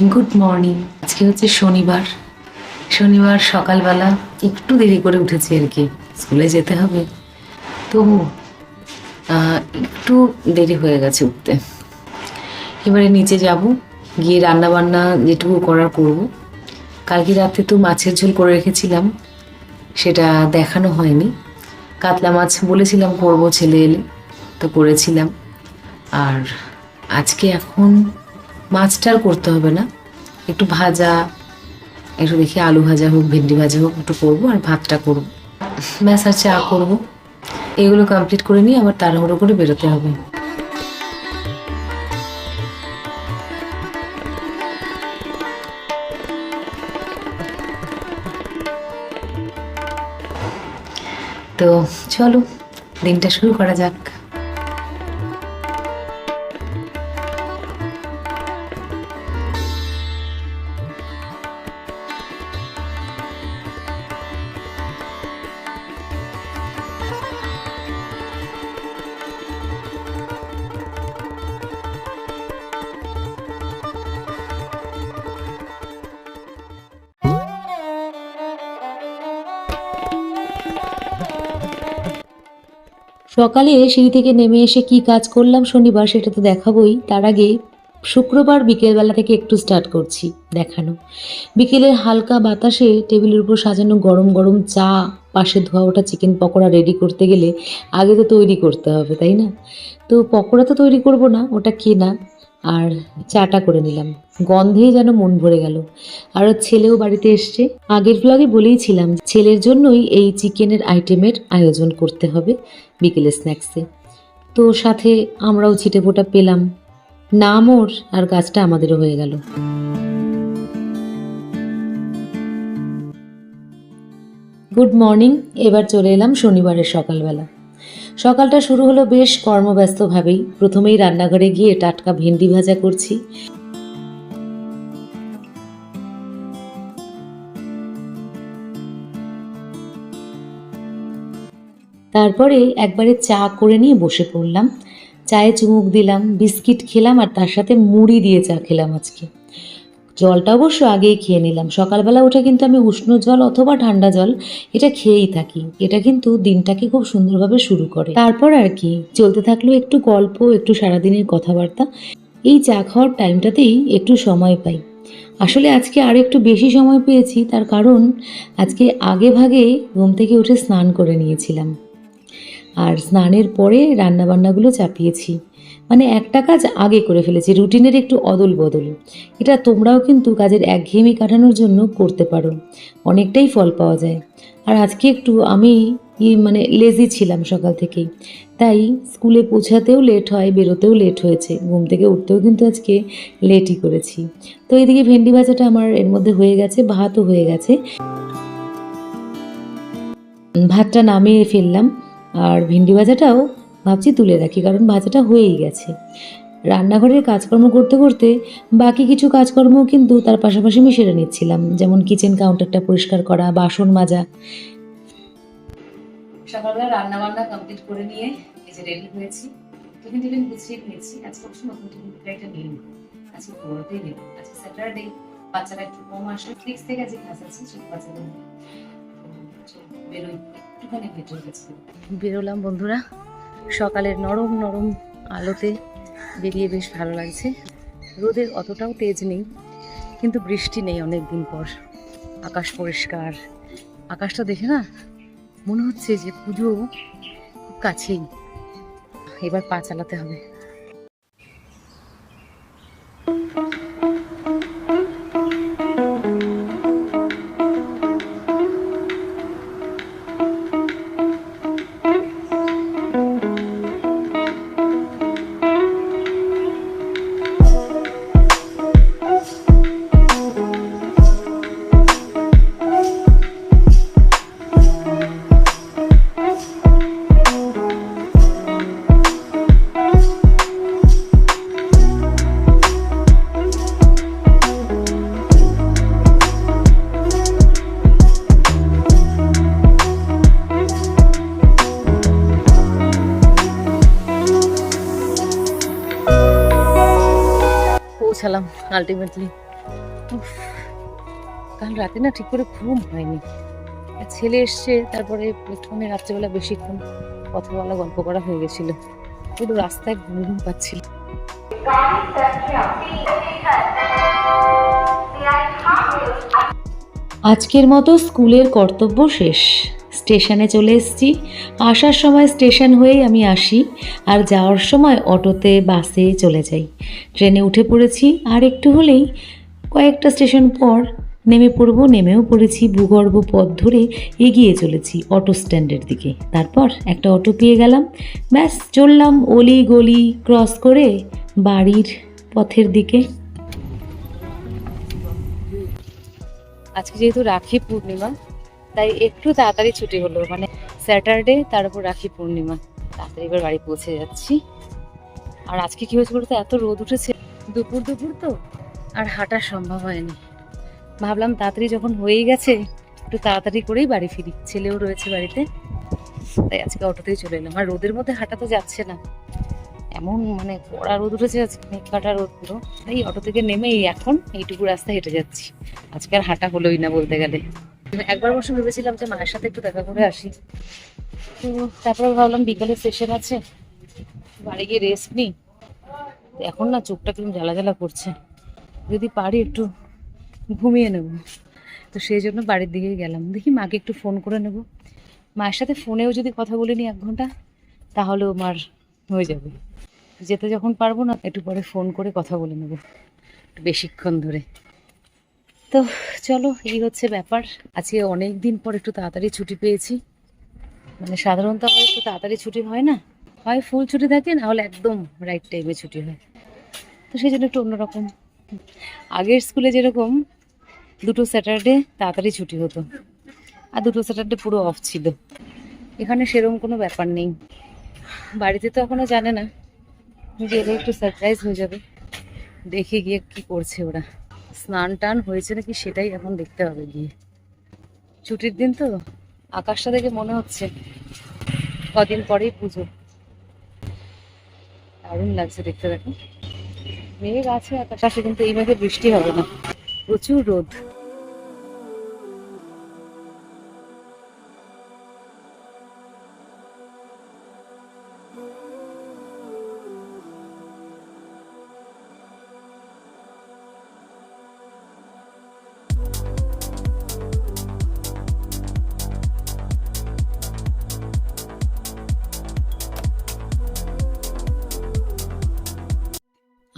Good morning. আজকে হচ্ছে শনিবার। শনিবার সকালবেলা একটু দেরি করে উঠেছি আর কি। স্কুলে যেতে হবে। তো একটু দেরি হয়ে গেছে উঠতে। এবারে নিচে যাব, গিয়ে রান্না বান্না যেটুকু করার করব। কালকে রাতে তো মাছের ঝোল করে রেখেছিলাম, সেটা দেখানো হয়নি। কাতলা মাছ বলেছিলাম করব ছেলে এলে, তো করেছিলাম। আর আজকে এখন মাছটা আর করতে হবে না। একটু ভাজা, একটু দেখি আলু ভাজা হোক, ভেন্ডি ভাজা হোক, একটু করব আর ভাতটা করব। ব্যাস, আর চা করব। এগুলো কমপ্লিট করে নিয়ে আবার তাড়াহুড়ো করে বেরোতে হবে। তো চলো, দিনটা শুরু করা যাক। সকালে সিঁড়ি থেকে নেমে এসে কি কাজ করলাম শনিবার সেটা তো দেখাবই। তার আগে শুক্রবার বিকেলবেলা থেকে একটু স্টার্ট করছি দেখানো। বিকেলের হালকা বাতাসে টেবিলের উপর সাজানো গরম গরম চা, পাশে ধোয়া ওঠা চিকেন পকোড়া রেডি করতে গেলে আগে তো তৈরি করতে হবে, তাই না? তো পকোড়া তো তৈরি করব না, ওটা কেনা। আর চাটা করে নিলাম। গন্ধেই যেন মন ভরে গেল। আর ছেলেও বাড়িতে এসছে। আগের ব্লগে বলেইছিলাম, ছেলের জন্যই এই চিকেনের আইটেমের আয়োজন করতে হবে বিকেলে স্ন্যাক্সে তো সাথে আমরাও ছিটে ফোটা পেলাম। নাম ওর আর গাছটা আমাদেরও হয়ে গেল। গুড মর্নিং এবার চলে এলাম শনিবারের সকালবেলা। সকালটা শুরু হলো বেশ কর্মব্যস্তভাবেই। প্রথমেই রান্নাঘরে গিয়ে টাটকা ভেন্ডি ভাজা করছি। তারপরে একবারে চা করে নিয়ে বসে পড়লাম। চায়ে চুমুক দিলাম, বিস্কিট খেলাম আর তার সাথে মুড়ি দিয়ে চা খেলাম আজকে। জলটা অবশ্য আগেই খেয়ে নিলাম। সকালবেলা উঠে কিন্তু আমি উষ্ণ জল অথবা ঠান্ডা জল এটা খেয়েই থাকি। এটা কিন্তু দিনটাকে খুব সুন্দরভাবে শুরু করে। তারপর আর কি, চলতে থাকল একটু গল্প, একটু সারাদিনের কথাবার্তা, এই চা খাওয়ার টাইমটাতেই একটু সময় পাই। আসলে আজকে আর একটু বেশি সময় পেয়েছি, তার কারণ আজকে আগে ভাগে ঘুম থেকে উঠে স্নান করে নিয়েছিলাম। আর স্নানের পরে রান্নাবান্নাগুলো চাপিয়েছি। মানে একটা কাজ আগে করে ফেলেছি, রুটিনের একটু অদল বদল এটা তোমরাও কিন্তু কাজের একঘেয়েমি কাটানোর জন্য করতে পারো, অনেকটাই ফল পাওয়া যায়। আর আজকে একটু আমি মানে লেজি ছিলাম সকাল থেকেই, তাই স্কুলে পৌঁছাতেও লেট হয়, বেরোতেও লেট হয়েছে, ঘুম থেকে উঠতেও কিন্তু আজকে লেটই করেছি। তো এইদিকে ভেন্ডি ভাজাটা আমার এর মধ্যে হয়ে গেছে, ভাতও হয়ে গেছে। ভাতটা নামিয়ে ফেললাম, আর ভেন্ডি ভাজাটাও ভাবছি তুলে রাখি, কারণ ভাজাটা হয়েই গেছে। রান্নাঘরের কাজকর্ম করতে করতে বাকি কিছু কাজকর্ম কিন্তু তার পাশাপাশি আমি সেরে নিচ্ছিলাম, যেমন কিচেন কাউন্টারটা পরিষ্কার করা, বাসন মাজা। সকালবেলা রান্না বান্না কমপ্লিট করে নিয়ে এই যে রেডি হয়েছি। টিফিন টিফিন গুছিয়ে নিয়েছি, আজকে অবশ্য নতুন টিফিন একটা নিই আজকে পুরোতেই নেই আজকে স্যাটারডে বাচ্চারা একটু কম আসে সিক্স থেকে আজকে ক্লাস আছে ছোট বাচ্চাদের নিয়ে। বেরোই, একটুখানি ভেতর গেছি বেরোলাম বন্ধুরা। সকালের নরম নরম আলোতে বেরিয়ে বেশ ভালো লাগছে। রোদের অতটাও তেজ নেই, কিন্তু বৃষ্টি নেই অনেক দিন পর। আকাশ পরিষ্কার। আকাশটা দেখে না মনে হচ্ছে যে পুজো খুব কাছেই। এবার পা চালাতে হবে। পৌঁছালাম আলটিমেটলি কাল রাতে না ঠিক করে ঘুম হয়নি। ছেলে এসছে, তারপরে একটুখানি রাত্রেবেলা বেশিক্ষণ কথা বলা, গল্প করা হয়ে গেছিল। পুরো রাস্তায় ঘুম ঘুম পাচ্ছিল। আজকের মতো স্কুলের কর্তব্য শেষ। স্টেশনে চলে এসেছি। আসার সময় স্টেশন হয়েই আমি আসি আর যাওয়ার সময় অটোতে, বাসে চলে যাই। ট্রেনে উঠে পড়েছি আর একটু হলেই কয়েকটা স্টেশন পর নেমে পড়ব, নেমেও পড়েছি, ভূগর্ভ পথ ধরে এগিয়ে চলেছি অটো স্ট্যান্ডের দিকে। তারপর একটা অটো পেয়ে গেলাম। ব্যাস, চললাম অলি গলি ক্রস করে বাড়ির পথের দিকে। আজকে যেহেতু রাখি পূর্ণিমা তাই একটু তাড়াতাড়ি ছুটি হলো মানে স্যাটারডে, তার উপর রাখি পূর্ণিমা। তাড়াতাড়ি এবার বাড়ি পৌঁছে যাচ্ছি। আর আজকে কি হয়েছে বলতো? এত রোদ উঠেছে। দুপুর দুপুর তো। আর হাঁটা সম্ভব হয়নি। ভাবলাম তাড়াতাড়ি যখন হয়েই গেছে, একটু তাড়াতাড়ি করেই বাড়ি ফিরি। ছেলেও রয়েছে বাড়িতে। তাই আজকে অটোতেই চলে এলাম। আর রোদের মধ্যে হাঁটা তো যাচ্ছে না। এমন মানে কড়া রোদ উঠেছে আজকে মেঘ কাটা রোদ পুরো। তাই অটো থেকে নেমেই এখন এইটুকু রাস্তা হেঁটে যাচ্ছি। আজকে আর হাঁটা হলোই না বলতে গেলে। একবার অবশ্য ভেবেছিলাম যে মায়ের সাথে একটু দেখা করে আসি। তো তারপরে ভাবলাম বিকালে সেশন আছে, বাড়ি গিয়ে রেস্ট নিই। এখন না চোখটা কীরকম জ্বালা জ্বালা করছে। যদি পারি একটু ঘুমিয়ে নেব। তো সেই জন্য বাড়ির দিকেই গেলাম। দেখি মাকে একটু ফোন করে নেব। মায়ের সাথে ফোনেও যদি কথা বলে নিই এক ঘণ্টা তাহলেও মার হয়ে যাবে। যেতে যখন পারব না, একটু পরে ফোন করে কথা বলে নেব। একটু বেশিক্ষণ ধরে। তো চলো, এই হচ্ছে ব্যাপার। আজকে অনেক দিন পর একটু তাড়াতাড়ি ছুটি পেয়েছি। মানে সাধারণত আমার একটু তাড়াতাড়ি ছুটি হয় না? হয় ফুল ছুটি থাকে, না হলে একদম রাইট টাইমে ছুটি হয়। তো সেই জন্য একটু অন্যরকম। আগের স্কুলে যেরকম দুটো স্যাটারডে তাড়াতাড়ি ছুটি হতো, আর দুটো স্যাটারডে পুরো অফ ছিল। এখানে সেরকম কোনো ব্যাপার নেই। বাড়িতে তো এখনও জানে না। গেলে একটু সারপ্রাইজ হয়ে যাবে, দেখে গিয়ে কি করছে ওরা। স্নান টান হয়েছে নাকি সেটাই এখন দেখতে হবে গিয়ে। ছুটির দিন তো, আকাশটা দেখে মনে হচ্ছে কদিন পরেই পুজো। দারুণ লাগছে দেখতে দেখো। মেঘ আছে আসে কিন্তু এই মেঘে বৃষ্টি হবে না। প্রচুর রোদ।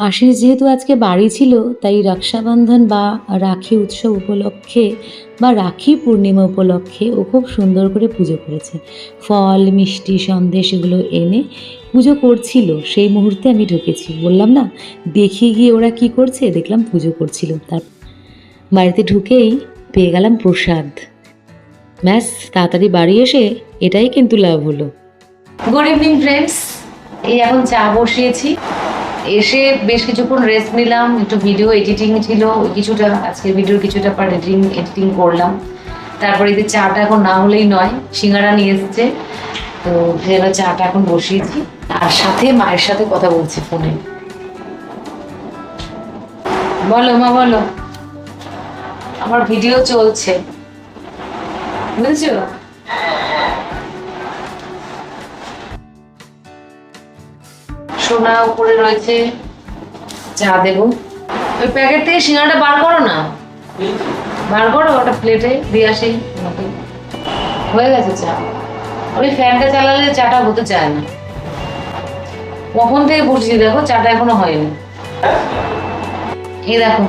আশিস যেহেতু আজকে বাড়ি ছিল, তাই রক্ষাবন্ধন বা রাখি উৎসব উপলক্ষে বা রাখি পূর্ণিমা উপলক্ষে ও খুব সুন্দর করে পুজো করেছে। ফল, মিষ্টি, সন্দেশ এগুলো এনে পুজো করছিল। সেই মুহূর্তে আমি ঢুকেছি। বললাম, না, দেখি গিয়ে ওরা কি করছে? দেখলাম পুজো করছিল। তার বাড়িতে ঢুকেই পেয়ে গেলাম প্রসাদ। ব্যাস, তাড়াতাড়ি বাড়ি এসে এটাই কিন্তু লাভ হলো। গুড ইভিনিং ফ্রেন্ডস এই এখন চা বসিয়েছি। এসে বেশ কিছুক্ষণ রেস্ট নিলাম, একটু ভিডিও এডিটিং ছিল কিছুটা, আজকের ভিডিওর কিছুটা পার এডিটিং এডিটিং করলাম। তারপরে এদের চাটা এখন না হলেই নয়, সিঙ্গারা নিয়ে এসছে। তো সেজন্য চাটা এখন বসিয়েছি আর সাথে মায়ের সাথে কথা বলছি ফোনে বলো মা, বলো। আমার ভিডিও চলছে। বুঝেছ? সোনা উপরে রয়েছে চা দেবো। ওই প্যাকেট থেকে সিঙ্গাড়াটা বার করো না। বার করো, ওটা প্লেটে দিয়ে আসি। হয়ে গেছে চা। ওই ফ্যানটা চালালে চাটা হতে চায় না। কখন থেকে বসছি দেখো, চাটা এখনও হয়নি। এই দেখো,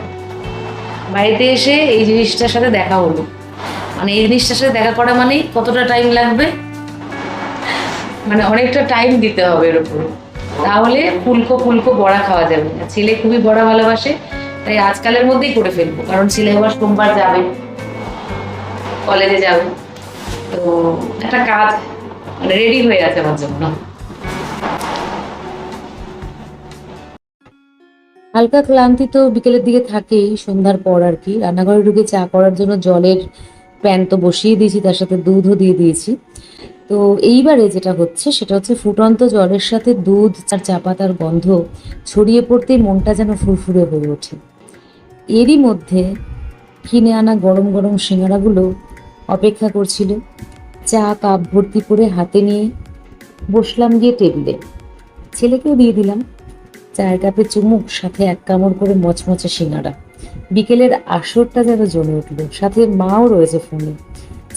বাড়িতে এসে এই জিনিসটার সাথে দেখা হলো। মানে এই জিনিসটার সাথে দেখা করা মানেই কতটা টাইম লাগবে? মানে অনেকটা টাইম দিতে হবে এর উপরে। তাহলে ফুলকো ফুলকো বড়া খাওয়া যাবে। ছেলে খুবই বড়া ভালোবাসে, তাই আজকালের মধ্যেই করে ফেলব, কারণ ছেলে আবার সোমবার যাবে কলেজে যাবে। তো একটা কাজ মানে রেডি হয়ে আছে আমার জন্য। হালকা ক্লান্তি তো বিকেলের দিকে থাকেই, সন্ধ্যার পর আর কি। রান্নাঘরে ঢুকে চা করার জন্য জলের প্যান তো বসিয়ে দিয়েছি, তার সাথে দুধও দিয়ে দিয়েছি। তো এইবারে যেটা হচ্ছে, সেটা হচ্ছে ফুটন্ত জলের সাথে দুধ আর চা পাতার গন্ধ ছড়িয়ে পড়তেই মনটা যেন ফুরফুরে হয়ে ওঠে। এরই মধ্যে কিনে আনা গরম গরম সিঙ্গারাগুলো অপেক্ষা করছিল। চা, কাপ ভর্তি করে হাতে নিয়ে বসলাম গিয়ে টেবিলে। ছেলেকেও দিয়ে দিলাম। চায়ের কাপে চুমুক, সাথে এক কামড় করে মচমচে সিঙ্গারা। বিকেলের আসরটা যেন জমে উঠল। সাথে মাও রয়েছে ফোনে।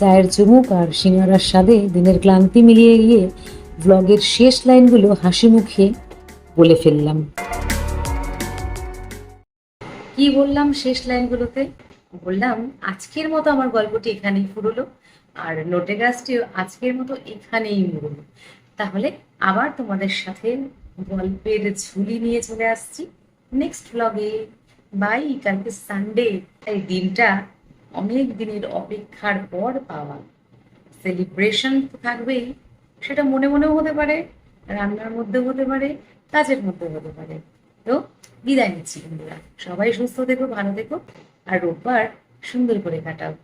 চায়ের চুমুক আর সিঙ্গারার স্বাদে দিনের ক্লান্তি মিলিয়ে গিয়ে ব্লগের শেষ লাইনগুলো হাসি মুখে বলে ফেললাম। কি বললাম শেষ লাইনগুলোতে? বললাম, আজকের মতো আমার গল্পটি এখানেই ফুরলো, আর নোটে গাছটিও আজকের মতো এখানেই মুড়লো। তাহলে আবার তোমাদের সাথে গল্পের ঝুলি নিয়ে চলে আসছি। নেক্সট ব্লগে বাই কালকে সানডে এই দিনটা অনেক দিনের অপেক্ষার পর পাওয়া। সেলিব্রেশন তো থাকবেই, সেটা মনে মনেও হতে পারে, রান্নার মধ্যেও হতে পারে, কাজের মধ্যেও হতে পারে। তো বিদায় নিচ্ছি বন্ধুরা। সবাই সুস্থ দেখো ভালো দেখো আর রোববার সুন্দর করে কাটাও।